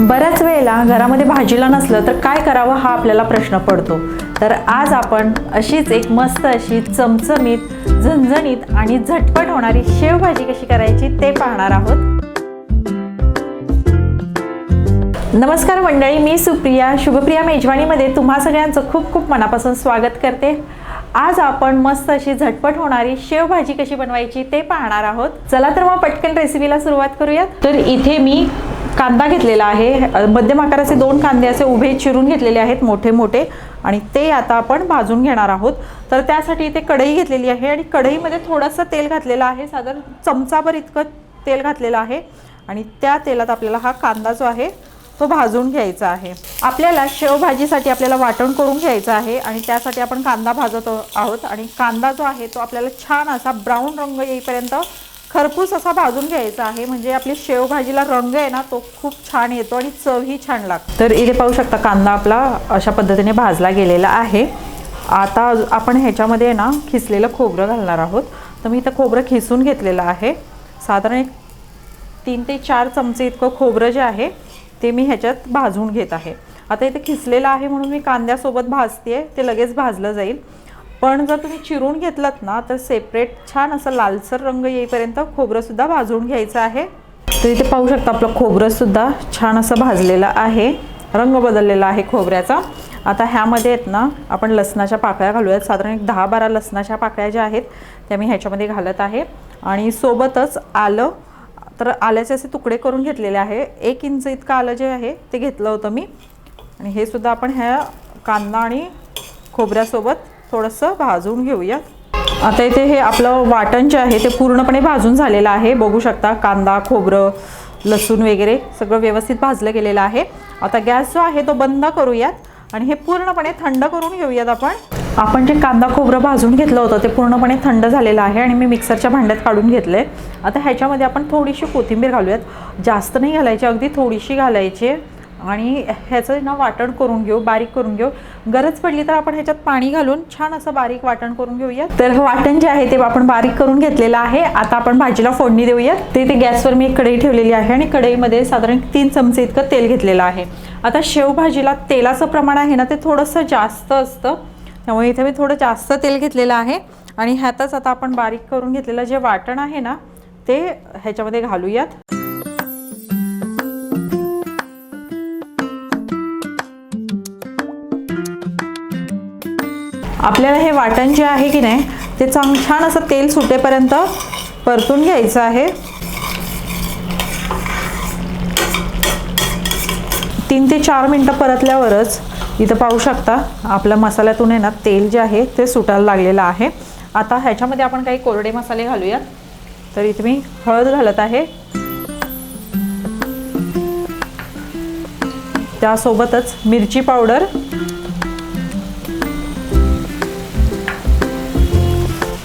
बऱ्याच वेळेला घरामध्ये भाजीला नसलं तर काय करावं हा आपल्याला प्रश्न पडतो. तर आज आपण अशीच एक मस्त अशी चमचमीत झणझणीत आणि झटपट होणारी शेवभाजी कशी करायची ते पाहणार आहोत. नमस्कार मंडळी मी सुप्रिया शुभप्रिया मेजवानीमध्ये तुम्हा सगळ्यांचं खूप खूप मनापासून स्वागत करते. आज आपण मस्त अशी झटपट होणारी शेवभाजी कशी बनवायची ते पाहणार आहोत. चला तर मग पटकन रेसिपीला सुरुवात करूयात. तर इथे मी कांदा घेतलेला आहे. मध्यम आकाराचे दोन कांदे असे उभे चिरून घेतलेले आहेत मोठे मोठे. आणि ते आता आपण भाजून घेणार आहोत. तर त्यासाठी इथे कढई घेतलेली आहे आणि कढईमध्ये थोडंसं तेल घातलेलं आहे. साधारण चमचाभर इतकं तेल घातलेलं आहे. आणि त्या तेलात आपल्याला हा कांदा जो आहे तो भाजून घ्यायचा आहे. आपल्याला शेवभाजीसाठी आपल्याला वाटण करून घ्यायचं आहे आणि त्यासाठी आपण कांदा भाजत आहोत. आणि कांदा जो आहे तो आपल्याला छान असा ब्राऊन रंग येईपर्यंत खरपूस असा भाजून घ्यायचा आहे. म्हणजे आपली शेवभाजीला रंग आहे ना तो खूप छान येतो आणि चवही छान लागतो. तर इथे पाहू शकता कांदा आपला अशा पद्धतीने भाजला गेलेला आहे. आता आपण ह्याच्यामध्ये ना खिसलेलं खोबरं घालणार आहोत. तर मी इथं खोबरं खिसून घेतलेलं आहे. साधारण एक तीन ते चार चमचे इतकं खोबरं जे आहे ते मी ह्याच्यात भाजून घेत आहे. आता इथे खिसलेलं आहे म्हणून मी कांद्यासोबत भाजते ते लगेच भाजलं जाईल. पण जर तुम्ही चिरून घेतलात ना तर सेपरेट छान असं लालसर रंग येईपर्यंत खोबरंसुद्धा भाजून घ्यायचं आहे. तर इथे पाहू शकता आपलं खोबरंसुद्धा छान असं भाजलेलं आहे. रंग बदललेला आहे खोबऱ्याचा. आता ह्यामध्ये आहेत ना आपण लसणाच्या पाकळ्या घालूयात. साधारण एक दहा बारा लसणाच्या पाकळ्या ज्या आहेत त्या मी ह्याच्यामध्ये घालत आहे. आणि सोबतच आलं तर आल्याचे असे तुकडे करून घेतलेले आहे. एक इंच इतकं आलं जे आहे ते घेतलं होतं मी. आणि हे सुद्धा आपण ह्या कांदा आणि खोबऱ्यासोबत थोडंसं भाजून घेऊयात. आता इथे हे आपलं वाटण जे आहे ते पूर्णपणे भाजून झालेलं आहे. बघू शकता कांदा खोबरं लसूण वगैरे सगळं व्यवस्थित भाजलं गेलेलं आहे. आता गॅस जो आहे तो बंद करूयात आणि हे पूर्णपणे थंड करून घेऊयात आपण. आपण जे कांदा खोबरं भाजून घेतलं होतं ते पूर्णपणे थंड झालेलं आहे आणि मी मिक्सरच्या भांड्यात काढून घेतले आता ह्याच्यामध्ये आपण थोडीशी कोथिंबीर घालूयात. जास्त नाही घालायची अगदी थोडीशी घालायची. आणि ह्याचं ना वाटण करून घेऊ बारीक करून घेऊ. गरज पडली तर आपण ह्याच्यात पाणी घालून छान असं बारीक वाटण करून घेऊया तर वाटण जे आहे ते आपण बारीक करून घेतलेलं आहे. आता आपण भाजीला फोडणी देऊया ते ते गॅसवर मी एक कढई ठेवलेली आहे आणि कढईमध्ये साधारण तीन चमचे इतकं तेल घेतलेलं आहे. आता शेवभाजीला तेलाचं प्रमाण आहे ना ते थोडंसं जास्त असतं. त्यामुळे इथे मी थोडं जास्त तेल घेतलेलं आहे. आणि ह्यातच आता आपण बारीक करून घेतलेलं जे वाटण आहे ना ते ह्याच्यामध्ये घालूयात. आपल्याला हे वाटण जे आहे की नाही ते चांग छान असं तेल सुटेपर्यंत परतून घ्यायचं आहे. तीन ते चार मिनटं परतल्यावरच इथं पाहू शकता आपल्या मसाल्यातून आहे ना तेल जे आहे ते सुटायला लागलेलं आहे. आता ह्याच्यामध्ये आपण काही कोरडे मसाले घालूयात. तर इथे मी हळद घालत आहे. त्यासोबतच मिरची पावडर.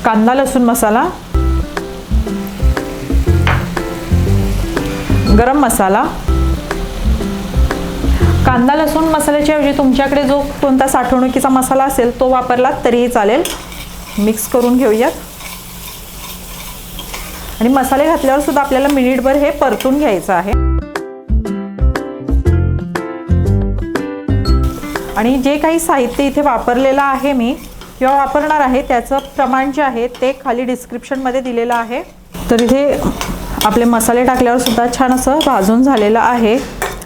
कांदा लसूण मसाला गरम मसाला. कांदा लसूण मसाल्याच्या ऐवजी तुमच्याकडे जो कोणता साठवणुकीचा मसाला असेल तो वापरलात तरीही चालेल. मिक्स करून घेऊयात. आणि मसाले घातल्यावर सुद्धा आपल्याला मिनिटभर हे परतून घ्यायचं आहे. आणि जे काही साहित्य इथे वापरलेलं आहे मी किंवा वापरणार आहे त्याचं प्रमाण जे आहे ते खाली डिस्क्रिप्शनमध्ये दिलेलं आहे. तर इथे आपले मसाले टाकल्यावर सुद्धा छान असं भाजून झालेलं आहे.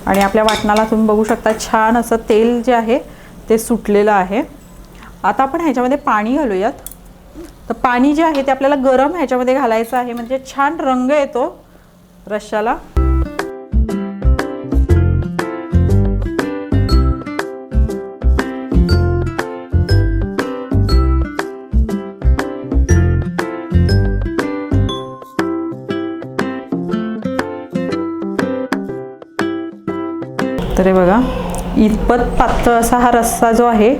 आणि आपल्या वाटणाला तुम्ही बघू शकता छान असं तेल जे आहे ते सुटलेलं आहे. आता आपण ह्याच्यामध्ये पाणी घालूयात. तर पाणी जे आहे ते आपल्याला गरम ह्याच्यामध्ये घालायचं आहे म्हणजे छान रंग येतो रश्शाला तर हे बघा इतपत पातळ असा हा रस्सा जो आहे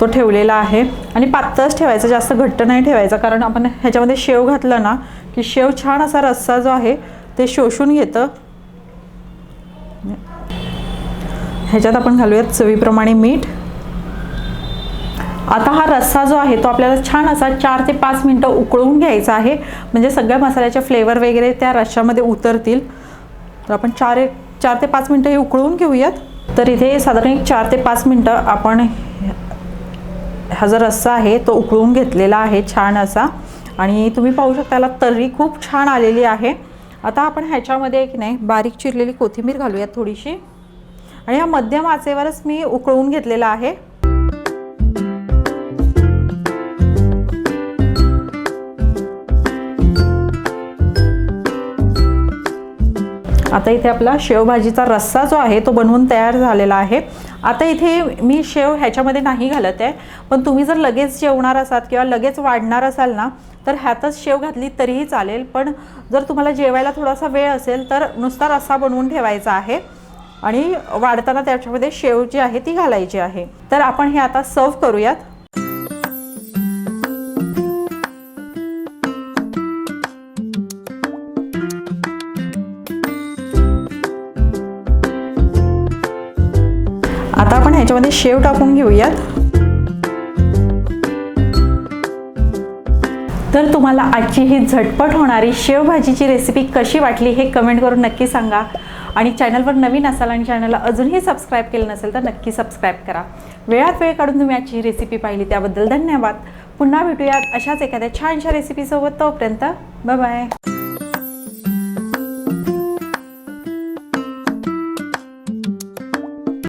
तो ठेवलेला आहे. आणि पातळच ठेवायचा जास्त घट्ट नाही ठेवायचा कारण आपण ह्याच्यामध्ये शेव घातलं ना की शेव छान असा रस्सा जो आहे ते शोषून घेतं. ह्याच्यात आपण घालूयात चवीप्रमाणे मीठ. आता हा रस्सा जो आहे तो आपल्याला छान असा चार ते पाच मिनटं उकळून घ्यायचा आहे. म्हणजे सगळ्या मसाल्याचे फ्लेवर वगैरे त्या रश्श्यामध्ये उतरतील. तर आपण चार एक चार ते पाच मिनटं हे उकळून घेऊयात. तर इथे साधारण एक चार ते पाच मिनटं आपण हा जो रस्सा आहे तो उकळून घेतलेला आहे छान असा. आणि तुम्ही पाहू शकता त्याला तर्री खूप छान आलेली आहे. आता आपण ह्याच्यामध्ये एक नाही बारीक चिरलेली कोथिंबीर घालूयात थोडीशी. आणि हा मध्यम आचेवरच मी उकळून घेतलेला आहे. आता इथे आपला शेवभाजीचा रस्सा जो आहे तो बनवून तयार झालेला आहे. आता इथे मी शेव ह्याच्यामध्ये नाही घालत आहे पण तुम्ही जर लगेच जेवणार असाल किंवा लगेच वाढणार असाल ना तर ह्यातच शेव घातली तरीही चालेल. पण जर तुम्हाला जेवायला थोडासा वेळ असेल तर नुसता रस्सा बनवून ठेवायचा आहे. आणि वाढताना त्याच्यामध्ये शेव जी आहे ती घालायची आहे. तर आपण हे आता सर्व करूयात. आता आपण ह्याच्यामध्ये शेव टाकून घेऊयात. तर तुम्हाला आजची ही झटपट होणारी शेवभाजीची रेसिपी कशी वाटली हे कमेंट करून नक्की सांगा. आणि चॅनलवर नवीन असाल आणि चॅनलला अजूनही सबस्क्राईब केलं नसेल तर नक्की सबस्क्राईब करा. वेळात वेळ काढून तुम्ही आजची रेसिपी पाहिली त्याबद्दल धन्यवाद. पुन्हा भेटूयात अशाच एखाद्या छानशा रेसिपीसोबत तोपर्यंत बाय